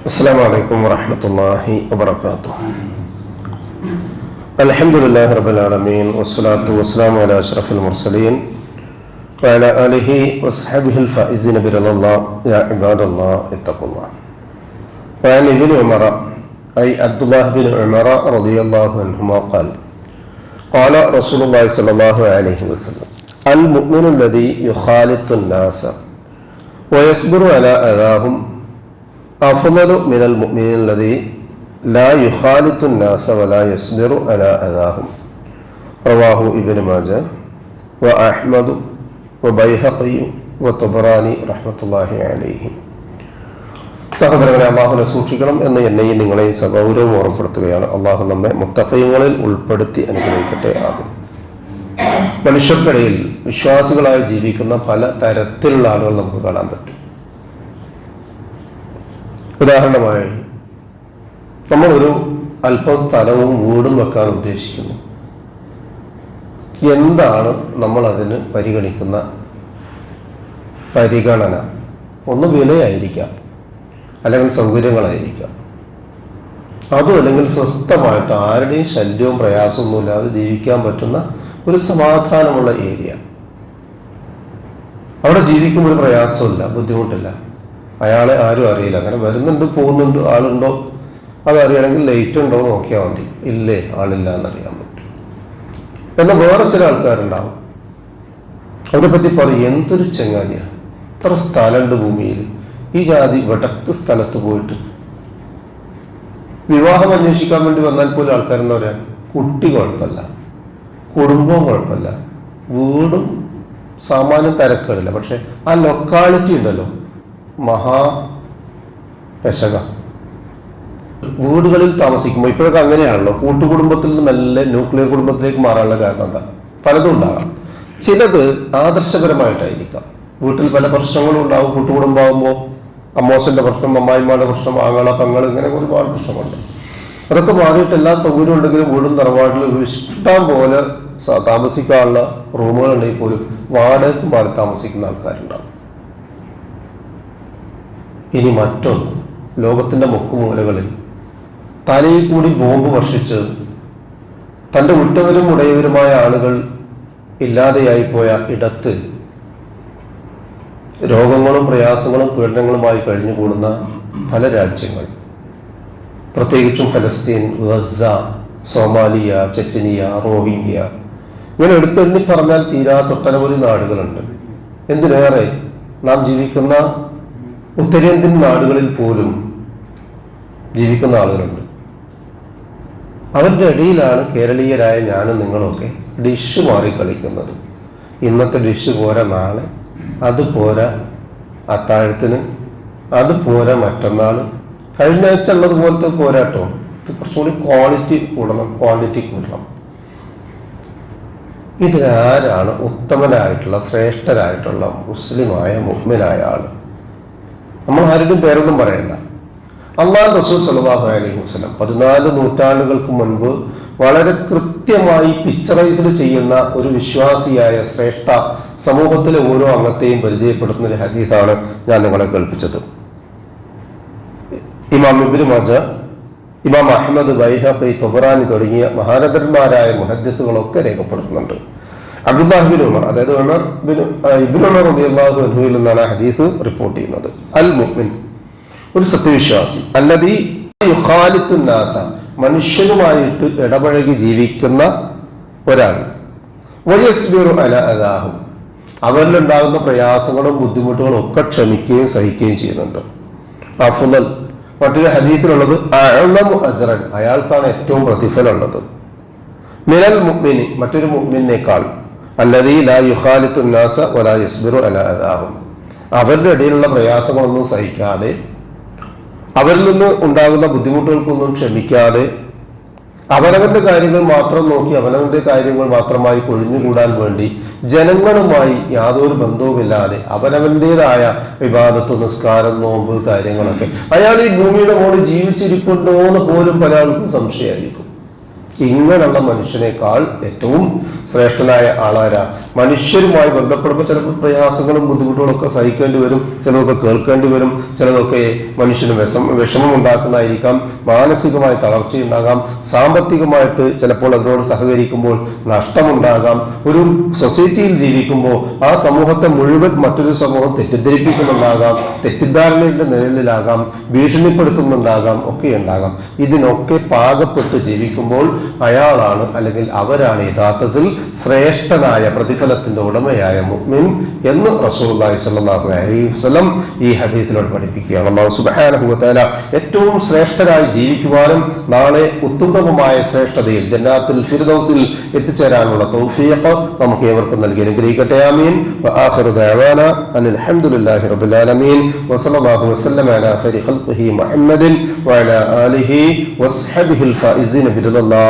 السلام عليكم ورحمة الله وبركاته. الحمد لله رب العالمين والصلاة والسلام على أشرف المرسلين وعلى آله وصحبه الفائزين برضا الله يا عباد الله اتقوا الله. وعن ابن عمر أي عبد الله بن عمر رضي الله عنهما قال قال رسول الله صلى الله عليه وسلم المؤمن الذي يخالط الناس ويصبر على أذاهم أفضل من المؤمن الذي لا يخالط الناس ولا يصبر على أذاهم رواه ابن ماجه وأحمد وبيهقي وطبراني رحمة الله عليه സഹോദരങ്ങളെ അള്ളാഹുനെ സൂക്ഷിക്കണം എന്ന് എന്നെയും നിങ്ങളെയും സഗൗരവം ഓർമ്മപ്പെടുത്തുകയാണ് അള്ളാഹു നമ്മെ മുത്തക്കയങ്ങളിൽ ഉൾപ്പെടുത്തി അനുഗ്രഹിക്കട്ടെ ആദ്യം മനുഷ്യർക്കിടയിൽ വിശ്വാസികളായി ജീവിക്കുന്ന പല തരത്തിലുള്ള ആളുകൾ നമുക്ക് കാണാൻ പറ്റും ഉദാഹരണമായി നമ്മളൊരു അല്പം സ്ഥലവും വീടും വെക്കാൻ ഉദ്ദേശിക്കുന്നു. എന്താണ് നമ്മൾ അതിന് പരിഗണിക്കുന്ന പരിഗണന? ഒന്ന് വിലയായിരിക്കാം അല്ലെങ്കിൽ സൗകര്യങ്ങളായിരിക്കാം. അതും അല്ലെങ്കിൽ സ്വസ്ഥമായിട്ട് ആരുടെയും ശല്യവും പ്രയാസമൊന്നും ഇല്ലാതെ ജീവിക്കാൻ പറ്റുന്ന ഒരു സമാധാനമുള്ള ഏരിയ. അവിടെ ജീവിക്കുമ്പോൾ പ്രയാസമില്ല ബുദ്ധിമുട്ടില്ല. അയാളെ ആരും അറിയില്ല. അങ്ങനെ വരുന്നുണ്ട് പോകുന്നുണ്ട് ആളുണ്ടോ? അതറിയണമെങ്കിൽ ലൈറ്റ് ഉണ്ടോ നോക്കിയാൽ മതി. ഇല്ലേ ആളില്ല എന്നറിയാൻ പറ്റും. എന്നാൽ വേറെ ചില ആൾക്കാരുണ്ടാവും. അവരെ പറ്റി പറയും എന്തൊരു ചെങ്ങാതിയാണ് ഇത്ര സ്ഥലമുണ്ട് ഭൂമിയിൽ? ഈ ജാതി വടക്ക് സ്ഥലത്ത് പോയിട്ട്. വിവാഹം അന്വേഷിക്കാൻ വേണ്ടി വന്നാൽ പോലും ആൾക്കാരെന്താ പറയാ? കുട്ടി കുഴപ്പമില്ല. കുടുംബവും കുഴപ്പമില്ല. വീടും സാമാന്യം തിരക്കുകളില്ല. പക്ഷെ ആ ലൊക്കാലിറ്റി ഉണ്ടല്ലോ. മഹാ പെശക. വീടുകളിൽ താമസിക്കുമ്പോൾ ഇപ്പോഴൊക്കെ അങ്ങനെയാണല്ലോ. കൂട്ടുകുടുംബത്തിൽ നിന്ന് മെല്ലെ ന്യൂക്ലിയർ കുടുംബത്തിലേക്ക് മാറാനുള്ള കാരണം എന്താ? പലതും ഉണ്ടാകാം. ചിലത് ആദർശപരമായിട്ടായിരിക്കാം. വീട്ടിൽ പല പ്രശ്നങ്ങളും ഉണ്ടാവും. കൂട്ടുകുടുംബമാകുമ്പോൾ അമ്മോസിന്റെ പ്രശ്നം അമ്മായിമാരുടെ പ്രശ്നം ആങ്ങള പങ്ങൾ ഇങ്ങനെ ഒരുപാട് പ്രശ്നമുണ്ട് അതൊക്കെ മാറിയിട്ട് എല്ലാ സൗകര്യം ഉണ്ടെങ്കിലും വീടും തറവാട്ടിലും ഇഷ്ടം പോലെ താമസിക്കാനുള്ള റൂമുകളുണ്ടെങ്കിൽ പോലും വാടകയ്ക്ക് മാറി താമസിക്കുന്ന ആൾക്കാരുണ്ടാവും. ഇനി മറ്റൊന്ന്. ലോകത്തിന്റെ മുക്കുമൂലകളിൽ തലയിൽ കൂടി ബോംബ് വർഷിച്ച് തന്റെ ഉറ്റവരും ഉടയവരുമായ ആളുകൾ ഇല്ലാതെയായി പോയ ഇടത്ത് രോഗങ്ങളും പ്രയാസങ്ങളും പീഡനങ്ങളുമായി കഴിഞ്ഞുകൂടുന്ന പല രാജ്യങ്ങൾ. പ്രത്യേകിച്ചും ഫലസ്തീൻ ഗസ സോമാലിയ ചെച്ചനിയ റോഹിംഗ്യ. ഇങ്ങനെ എടുത്തെണ്ണി പറഞ്ഞാൽ തീരാത്തൊട്ടനവധി നാടുകളുണ്ട്. എന്തിനേറെ നാം ജീവിക്കുന്ന ഉത്തരേന്ത്യൻ നാടുകളിൽ പോലും ജീവിക്കുന്ന ആളുകളുണ്ട്. അവരുടെ ഇടയിലാണ് കേരളീയരായ ഞാനും നിങ്ങളൊക്കെ ഡിഷ് മാറി കളിക്കുന്നത് ഇന്നത്തെ ഡിഷ് പോരാ നാളെ അത് പോരാ അത്താഴത്തിന് അത് പോരാ മറ്റന്നാൾ കഴിഞ്ഞ ആഴ്ച ഉള്ളത് പോലത്തെ പോരാട്ടോ കുറച്ചുകൂടി ക്വാളിറ്റി കൂടണം ക്വാണ്ടിറ്റി കൂടണം. ഇതിലാരാണ് ഉത്തമനായിട്ടുള്ള ശ്രേഷ്ഠരായിട്ടുള്ള മുസ്ലിമായ മുഹ്മിനായ ആൾ? നമ്മൾ ആരുടെയും പേരൊന്നും പറയണ്ട. അള്ളാഹ് റസൂൽ സല്ലല്ലാഹു അലൈഹി വസ്ലം പതിനാല് നൂറ്റാണ്ടുകൾക്ക് മുൻപ് വളരെ കൃത്യമായി പിക്ചറൈസ്ഡ് ചെയ്യുന്ന ഒരു വിശ്വാസിയായ ശ്രേഷ്ഠ സമൂഹത്തിലെ ഓരോ അംഗത്തെയും പരിചയപ്പെടുത്തുന്ന ഒരു ഹദീസാണ് ഞാൻ നിങ്ങളെ കേൾപ്പിച്ചത്. ഇമാം ഇബിൻ മജ ഇമാം അഹമ്മദ് ബൈഹഖി തൊബറാനി തുടങ്ങിയ മഹാനദന്മാരായ മുഹദ്ദിസുകളൊക്കെ രേഖപ്പെടുത്തുന്നുണ്ട്. അബ്ദുല്ലാഹിബിൻ ഉമർ അതായത് ഉമർ ബിൻ ഇബിൻ ഉമർ റളിയല്ലാഹു അൻഹുവിൽ നിന്നാണ് ഹദീസ് റിപ്പോർട്ട് ചെയ്യുന്നത്. അൽ മുഅ്മിൻ ഒരു സത്യവിശ്വാസി അല്ലതീ യുഖാലിത്തു നാസ മനുഷ്യനുമായിട്ട് ഇടപഴകി ജീവിക്കുന്ന ഒരാൾ. വയസ്ബിറു അല അദാഹും അവരിലുണ്ടാകുന്ന പ്രയാസങ്ങളും ബുദ്ധിമുട്ടുകളും ഒക്കെ ക്ഷമിക്കുകയും സഹിക്കുകയും ചെയ്യുന്നുണ്ട്. അഫുദൽ മറ്റൊരു ഹദീസിലുള്ളത് അഅ്ലമു അജ്റൻ അയാൾക്കാണ് ഏറ്റവും പ്രതിഫലമുള്ളത്. മിനൽ മുഅ്മിനി മറ്റൊരു മുഅ്മിനേക്കാൾ അല്ലതീ ലാ യുഖാലിത്തു നാസ വലാ യസ്ബിറു അല അവരുടെ ഇടയിലുള്ള പ്രയാസങ്ങളൊന്നും സഹിക്കാതെ അവരിൽ നിന്ന് ഉണ്ടാകുന്ന ബുദ്ധിമുട്ടുകൾക്കൊന്നും ക്ഷമിക്കാതെ അവനവന്റെ കാര്യങ്ങൾ മാത്രം നോക്കി അവനവന്റെ കാര്യങ്ങൾ മാത്രമായി കൊഴിഞ്ഞുകൂടാൻ വേണ്ടി ജനങ്ങളുമായി യാതൊരു ബന്ധവുമില്ലാതെ അവനവന്റേതായ വിവാദത്ത് നിസ്കാരം നോമ്പ് കാര്യങ്ങളൊക്കെ. അയാൾ ഈ ഭൂമിയുടെ മുകളിൽ ജീവിച്ചിരിപ്പുണ്ടോ എന്ന് പോലും പല ആൾക്കും സംശയമായിരിക്കും. ഇങ്ങനെയുള്ള മനുഷ്യനേക്കാൾ ഏറ്റവും ശ്രേഷ്ഠനായ ആളാരാ. മനുഷ്യരുമായി ബന്ധപ്പെടുമ്പോൾ ചിലപ്പോൾ പ്രയാസങ്ങളും ബുദ്ധിമുട്ടുകളും ഒക്കെ സഹിക്കേണ്ടി വരും ചിലതൊക്കെ കേൾക്കേണ്ടി വരും ചിലതൊക്കെ മനുഷ്യന് വിഷം വിഷമം ഉണ്ടാക്കുന്നതായിരിക്കാം മാനസികമായി തളർച്ചയുണ്ടാകാം സാമ്പത്തികമായിട്ട് ചിലപ്പോൾ അതിനോട് സഹകരിക്കുമ്പോൾ നഷ്ടമുണ്ടാകാം. ഒരു സൊസൈറ്റിയിൽ ജീവിക്കുമ്പോൾ ആ സമൂഹത്തെ മുഴുവൻ മറ്റൊരു സമൂഹം തെറ്റിദ്ധരിപ്പിക്കുന്നുണ്ടാകാം തെറ്റിദ്ധാരണയുടെ നിഴലിലാകാം ഭീഷണിപ്പെടുത്തുന്നുണ്ടാകാം ഒക്കെ ഉണ്ടാകാം. ഇതിനൊക്കെ പാകപ്പെട്ട് ജീവിക്കുമ്പോൾ അയാളാണ് അല്ലെങ്കിൽ അവരാണ് യഥാർത്ഥത്തിൽ ശ്രേഷ്ഠനായ പ്രതിഫലത്തിന്റെ ഉടമയായ മുഅ്മിൻ എന്ന് റസൂലുള്ളാഹി സ്വല്ലല്ലാഹു അലൈഹി വസല്ലം ഈ ഹദീത്തിലൂടെ പഠിപ്പിക്കുകയാണ്. അല്ലാഹു സുബ്ഹാനഹു വ ഏറ്റവും ശ്രേഷ്ഠരായി ജീവിക്കുവാനും നാളെ ഉത്തുംഗമമായ ശ്രേഷ്ഠതയിൽ ജന്നാത്തുൽ ഫിർദൌസിൽ എത്തിച്ചേരാനുള്ള തൗഫീഖ് നമുക്ക് ഏവർക്കും നൽകി അനുഗ്രഹിക്കട്ടെ. ആമീൻ. വ റബുലാലമീൻ ദഅവാന വസ്ലം അലാ ഖൈരി ഖൽഖിഹി മുഹമ്മദിൻ ഫായിസീന ബിറദല്ലാഹ്